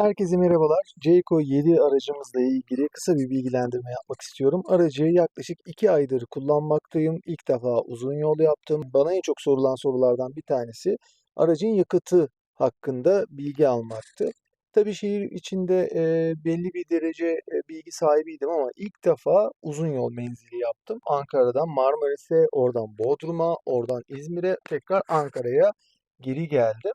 Herkese merhabalar. Jayco 7 aracımızla ilgili kısa bir bilgilendirme yapmak istiyorum. Aracı yaklaşık 2 aydır kullanmaktayım. İlk defa uzun yol yaptım. Bana en çok sorulan sorulardan bir tanesi aracın yakıtı hakkında bilgi almaktı. Tabii şehir içinde e, belli bir derece e, bilgi sahibiydim ama ilk defa uzun yol menzili yaptım. Ankara'dan Marmaris'e, oradan Bodrum'a, oradan İzmir'e, tekrar Ankara'ya geri geldim.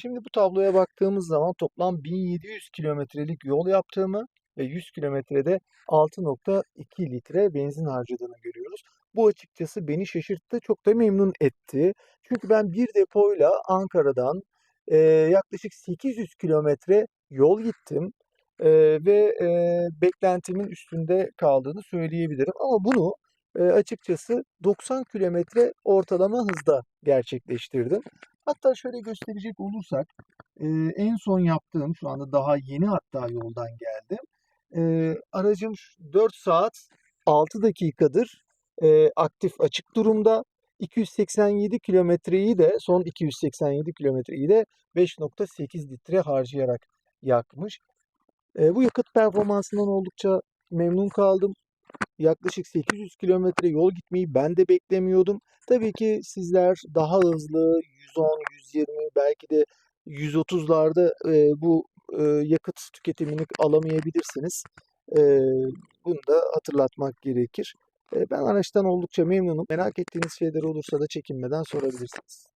Şimdi bu tabloya baktığımız zaman toplam 1700 kilometrelik yol yaptığımı ve 100 kilometrede 6.2 litre benzin harcadığını görüyoruz. Bu açıkçası beni şaşırttı, çok da memnun etti. Çünkü ben bir depoyla Ankara'dan eee, yaklaşık 800 kilometre yol gittim eee, ve eee, beklentimin üstünde kaldığını söyleyebilirim. Ama bunu eee, açıkçası 90 kilometre ortalama hızda gerçekleştirdim. Hatta şöyle gösterecek olursak eee, en son yaptığım şu anda daha yeni hatta yoldan geldim. Eee, aracım 4 saat 6 dakikadır eee, aktif açık durumda. 287 kilometreyi de son 287 kilometreyi de 5.8 litre harcayarak yakmış. Eee, bu yakıt performansından oldukça memnun kaldım. Yaklaşık 800 kilometre yol gitmeyi ben de beklemiyordum. Tabii ki sizler daha hızlı 110, 120 belki de 130'larda eee, bu eee, yakıt tüketimini alamayabilirsiniz. Eee, bunu da hatırlatmak gerekir. Eee, ben araçtan oldukça memnunum. Merak ettiğiniz şeyler olursa da çekinmeden sorabilirsiniz.